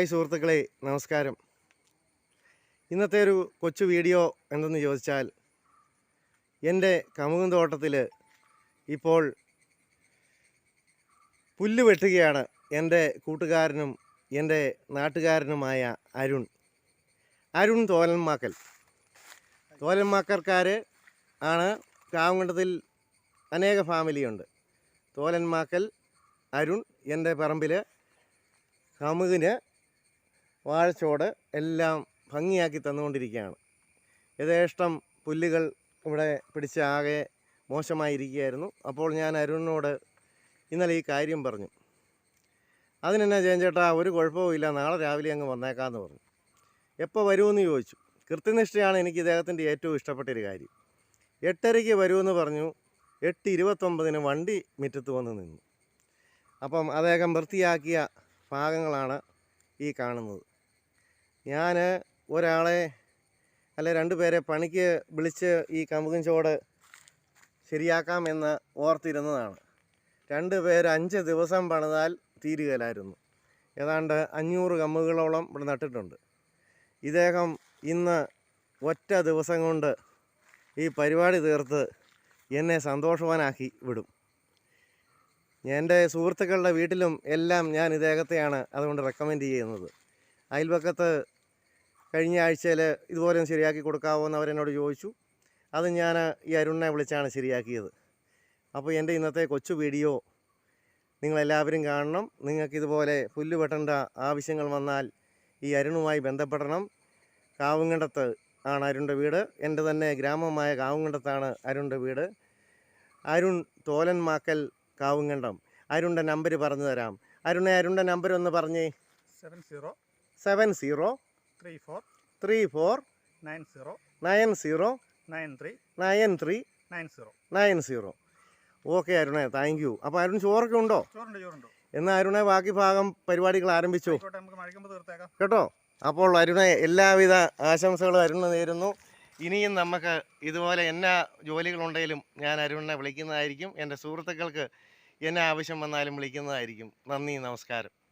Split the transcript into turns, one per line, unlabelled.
Hi സുഹൃത്തുക്കളെ നമസ്കാരം. ഇന്നത്തെ ഒരു കൊച്ചു വീഡിയോ എന്തെന്ന് ചോദിച്ചാൽ എന്റെ കമുകും തോട്ടത്തിൽ ഇപ്പോൾ പുല്ല് വെട്ടുകയാണ് എന്റെ കൂട്ടുകാരനും എന്റെ നാട്ടുകാരനുമായ അരുൺ. അരുൺ തോലന്മാക്കൽ. തോലന്മാക്കർക്കാർ ആണ് കാവുങ്കണ്ടത്തിൽ അനേക ഫാമിലിയുണ്ട്. തോലന്മാക്കൽ അരുൺ എന്റെ പറമ്പിൽ കമുകിന് വാഴച്ചോട് എല്ലാം ഭംഗിയാക്കി തന്നുകൊണ്ടിരിക്കുകയാണ്. യഥേഷ്ടം പുല്ലുകൾ ഇവിടെ പിടിച്ച ആകെ മോശമായിരിക്കുകയായിരുന്നു. അപ്പോൾ ഞാൻ അരുണിനോട് ഇന്നലെ ഈ കാര്യം പറഞ്ഞു. അതിനെന്നാ ചേഞ്ചേട്ടാ ഒരു കുഴപ്പവും ഇല്ല നാളെ രാവിലെ അങ്ങ് വന്നേക്കാമെന്ന് പറഞ്ഞു. എപ്പോൾ വരുമെന്ന് ചോദിച്ചു. കൃത്യനിഷ്ഠയാണ് എനിക്ക് ഇദ്ദേഹത്തിന്റെ ഏറ്റവും ഇഷ്ടപ്പെട്ടൊരു കാര്യം. എട്ടരയ്ക്ക് വരുമെന്ന് പറഞ്ഞു എട്ട് ഇരുപത്തൊമ്പതിന് വണ്ടി മുറ്റത്ത് വന്ന് നിന്നു. അപ്പം അദ്ദേഹം വൃത്തിയാക്കിയ ഭാഗങ്ങളാണ് ഈ കാണുന്നത്. ഞാൻ ഒരാളെ അല്ല രണ്ട് പേരെ പണിക്ക് വിളിച്ച് ഈ കമുകും ചോട് ശരിയാക്കാമെന്ന് ഓർത്തിരുന്നതാണ്. രണ്ട് പേര് അഞ്ച് ദിവസം പണിതാൽ തീരുകയിലായിരുന്നു ഏതാണ്ട് അഞ്ഞൂറ് കമ്മുകളോളം ഇവിടെ നട്ടിട്ടുണ്ട്. ഇദ്ദേഹം ഇന്ന് ഒറ്റ ദിവസം കൊണ്ട് ഈ പരിപാടി തീർത്ത് എന്നെ സന്തോഷവാനാക്കി വിടും. എന്റെ സുഹൃത്തുക്കളുടെ വീട്ടിലും എല്ലാം ഞാൻ ഇദ്ദേഹത്തെയാണ് അതുകൊണ്ട് റെക്കമെൻഡ് ചെയ്യുന്നത്. അയൽപക്കത്ത് കഴിഞ്ഞ ആഴ്ചയിൽ ഇതുപോലെ ശരിയാക്കി കൊടുക്കാമോ എന്ന് അവരെന്നോട് ചോദിച്ചു. അത് ഞാൻ ഈ അരുണിനെ വിളിച്ചാണ് ശരിയാക്കിയത്. അപ്പോൾ എന്റെ ഇന്നത്തെ കൊച്ചു വീഡിയോ നിങ്ങളെല്ലാവരും കാണണം. നിങ്ങൾക്കിതുപോലെ പുല്ല് വെട്ടേണ്ട ആവശ്യങ്ങൾ വന്നാൽ ഈ അരുണുമായി ബന്ധപ്പെടണം. കാവുങ്കണ്ടത്ത് ആണ് അരുണിന്റെ വീട്. എന്റെ തന്നെ ഗ്രാമമായ കാവുങ്കണ്ടത്താണ് അരുണിന്റെ വീട്. അരുൺ തോലന്മാക്കൽ കാവുങ്കണ്ടം അരുണിന്റെ നമ്പർ പറഞ്ഞു തരാം. അരുണെ അരുണിന്റെ നമ്പർ ഒന്ന് പറഞ്ഞേ.
Seven zero
seven zero
three four
three four
nine zero
nine zero
nine three
nine three
nine zero
nine zero okay അരുണേ thank you അപ്പോൾ അരുൺ ചോറൊക്കെ ഉണ്ടോ?
ചോറുണ്ട് ചോറുണ്ട്.
എന്നാൽ അരുണെ ബാക്കി ഭാഗം പരിപാടികൾ ആരംഭിച്ചു. കേട്ടോ? അപ്പോൾ അരുണെ എല്ലാവിധ ആശംസകളും അരുണ് നേരുന്നു. ഇനിയും നമുക്ക് ഇതുപോലെ എന്നാ ജോലികളുണ്ടെങ്കിലും ഞാൻ അരുണിനെ വിളിക്കുന്നതായിരിക്കും. എന്റെ സുഹൃത്തുക്കൾക്ക് എന്നെ ആവശ്യം വന്നാലും വിളിക്കുന്നതായിരിക്കും. നന്ദി നമസ്കാരം.